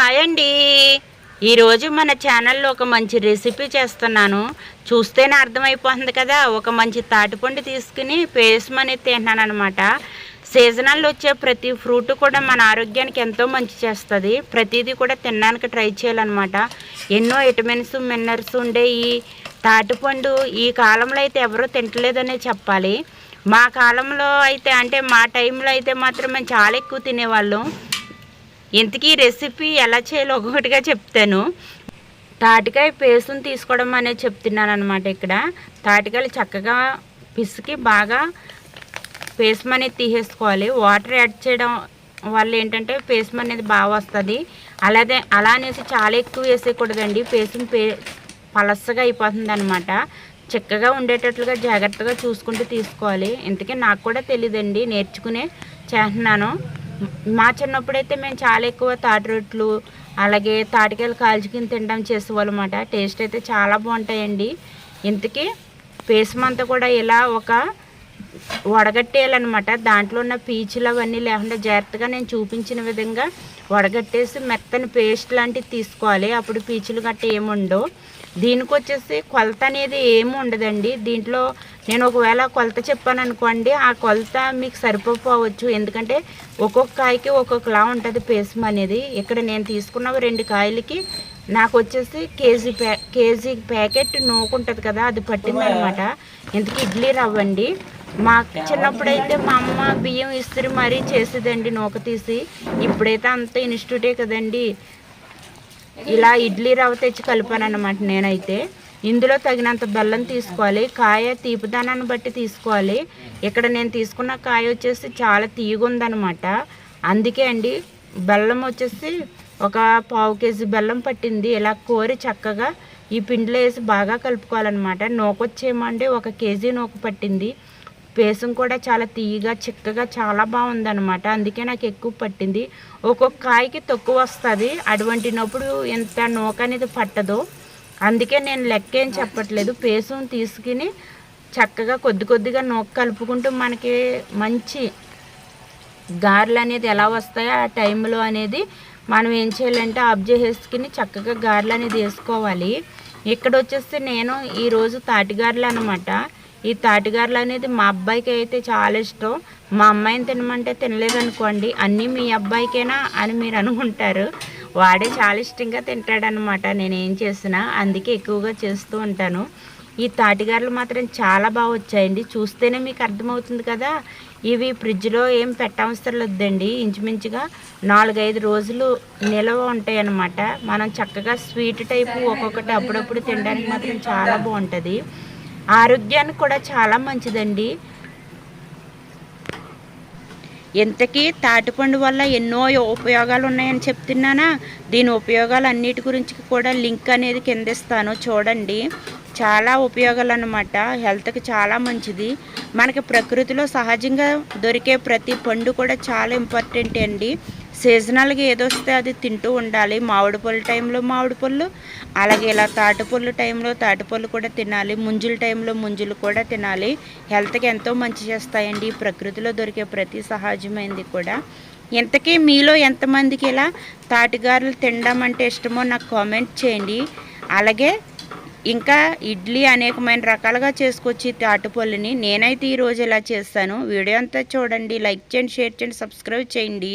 Hi అండి. ఈరోజు మన ఛానల్లో ఒక మంచి రెసిపీ చేస్తున్నాను. చూస్తేనే అర్థమైపోతుంది కదా. ఒక మంచి తాటిపండు తీసుకుని పేస్మని తింటున్నాను అనమాట సీజనల్లో వచ్చే ప్రతి ఫ్రూట్ కూడా మన ఆరోగ్యానికి ఎంతో మంచి చేస్తుంది. ప్రతిదీ కూడా తినడానికి ట్రై చేయాలన్నమాట. ఎన్నో విటమిన్స్ మినరల్స్ ఉండే ఈ తాటిపండు ఈ కాలంలో అయితే ఎవరూ తింటలేదనే చెప్పాలి. మా కాలంలో అయితే అంటే మా టైంలో అయితే మాత్రం మేము చాలా ఎక్కువ తినేవాళ్ళం. ఇంతకీ రెసిపీ ఎలా చేయాలో ఒక్కొక్కటిగా చెప్తాను. తాటికాయ పేస్ట్ని తీసుకోవడం అనేది చెప్తున్నాను అనమాట ఇక్కడ. తాటికాయలు చక్కగా పిసికి బాగా పేస్ట్ అనేది తీసేసుకోవాలి. వాటర్ యాడ్ చేయడం వల్ల ఏంటంటే పేస్ట్ అనేది బాగా వస్తుంది. అలాగే అలా అనేసి చాలా ఎక్కువ వేసేయకూడదండి. పేస్ట్ పే పలసగా అయిపోతుంది అనమాట చక్కగా ఉండేటట్లుగా జాగ్రత్తగా చూసుకుంటూ తీసుకోవాలి. ఇంతకీ నాకు కూడా తెలియదండి నేర్చుకునే చేస్తున్నాను. మా చిన్నప్పుడైతే మేము చాలా ఎక్కువ తాటి రొట్లు అలాగే తాటికాయలు కాల్చుకుని తినడం చేసేవాళ్ళమాట. టేస్ట్ అయితే చాలా బాగుంటాయండి. ఇంతకీ పేసమంతా కూడా ఇలా ఒక వడగట్టేయాలన్నమాట. దాంట్లో ఉన్న పీచులు అవన్నీ లేకుండా జాగ్రత్తగా నేను చూపించిన విధంగా వడగట్టేసి మెత్తని పేస్ట్ లాంటివి తీసుకోవాలి. అప్పుడు పీచులు గట్ట ఏముండవు. దీనికి వచ్చేసి కొలత అనేది ఏమి ఉండదండి. దీంట్లో నేను ఒకవేళ కొలత చెప్పాను అనుకోండి ఆ కొలత మీకు సరిపోవచ్చు ఎందుకంటే ఒక్కొక్క కాయకి ఒక్కొక్కలా ఉంటుంది పేసం అనేది. ఇక్కడ నేను తీసుకున్న రెండు కాయలకి నాకు వచ్చేసి కేజీ ప్యా కేజీ ప్యాకెట్ నూకు ఉంటుంది కదా అది పట్టిందనమాట ఇంతకీ ఇడ్లీ రవ్వండి. మా చిన్నప్పుడైతే మా అమ్మ బియ్యం ఇస్త్రీ మరీ చేసేదండి నూక తీసి. ఇప్పుడైతే అంత ఇన్స్టిట్యూటే కదండి. ఇలా ఇడ్లీ రవ్వ తెచ్చి కలిపాను అనమాట నేనైతే. ఇందులో తగినంత బెల్లం తీసుకోవాలి కాయ తీపిదానాన్ని బట్టి తీసుకోవాలి. ఇక్కడ నేను తీసుకున్న కాయ వచ్చేసి చాలా తీగుందనమాట అందుకే అండి బెల్లం వచ్చేసి ఒక పావు కేజీ బెల్లం పట్టింది. ఇలా కోరి చక్కగా ఈ పిండిలో వేసి బాగా కలుపుకోవాలన్నమాట. నూకొచ్చేమండి ఒక కేజీ నూక పట్టింది. పేసం కూడా చాలా తీయగా చిక్కగా చాలా బాగుందనమాట అందుకే నాకు ఎక్కువ పట్టింది. ఒక్కొక్క కాయకి తక్కువ వస్తుంది. అటువంటినప్పుడు ఇంత నూక అనేది పట్టదు. అందుకే నేను లెక్క ఏం చెప్పట్లేదు. పేసం తీసుకుని చక్కగా కొద్ది కొద్దిగా నూక కలుపుకుంటూ మనకి మంచి గారెలు అనేది ఎలా వస్తాయో ఆ టైంలో అనేది మనం ఏం చేయాలంటే ఆఫ్ చేసేసుకుని చక్కగా గారెలు అనేది వేసుకోవాలి. ఇక్కడ వచ్చేసి నేను ఈరోజు తాటిగారెలు అనమాట ఈ తాటిగారెలు అనేది మా అబ్బాయికి అయితే చాలా ఇష్టం. మా అమ్మాయిని తినమంటే తినలేదనుకోండి అన్నీ మీ అబ్బాయికేనా అని మీరు అనుకుంటారు. వాడే చాలా ఇష్టంగా తింటాడనమాట నేను ఏం చేసినా అందుకే ఎక్కువగా చేస్తూ ఉంటాను. ఈ తాటిగారెలు మాత్రం చాలా బాగా వచ్చాయండి. చూస్తేనే మీకు అర్థమవుతుంది కదా ఇవి ఫ్రిడ్జ్లో ఏం పెట్టవసరం లేదండి ఇంచుమించుగా నాలుగైదు రోజులు నిల్వ ఉంటాయి అన్నమాట మనం చక్కగా స్వీట్ టైపు ఒక్కొక్కటి అప్పుడప్పుడు తినడానికి మాత్రం చాలా బాగుంటుంది. ఆరోగ్యానికి కూడా చాలా మంచిదండి. ఇంతకీ తాటిపండు వల్ల ఎన్నో ఉపయోగాలు ఉన్నాయని చెప్తున్నానా? దీని ఉపయోగాలు అన్నిటి గురించి కూడా లింక్ అనేది కింద ఇస్తాను చూడండి. చాలా ఉపయోగాలు అనమాట హెల్త్కి చాలా మంచిది. మనకి ప్రకృతిలో సహజంగా దొరికే ప్రతి పండు కూడా చాలా ఇంపార్టెంట్ అండి. సీజనల్గా ఏదొస్తే అది తింటూ ఉండాలి. మామిడి పళ్ళు టైంలో మామిడి పళ్ళు అలాగే ఇలా తాటిపళ్ళు టైంలో తాటిపళ్ళు కూడా తినాలి. ముంజుల టైంలో ముంజులు కూడా తినాలి. హెల్త్కి ఎంతో మంచి చేస్తాయండి. ప్రకృతిలో దొరికే ప్రతి సహజమైనది కూడా. ఇంతకీ మీలో ఎంతమందికి ఇలా తాటిగారులు తినడం అంటే ఇష్టమో నాకు కామెంట్ చేయండి. అలాగే ఇంకా ఇడ్లీ అనేకమైన రకాలుగా చేసుకొచ్చి తాటిపళ్ళుని నేనైతే ఈరోజు ఇలా చేస్తాను. వీడియో అంతా చూడండి. లైక్ చేయండి షేర్ చేయండి సబ్స్క్రైబ్ చేయండి.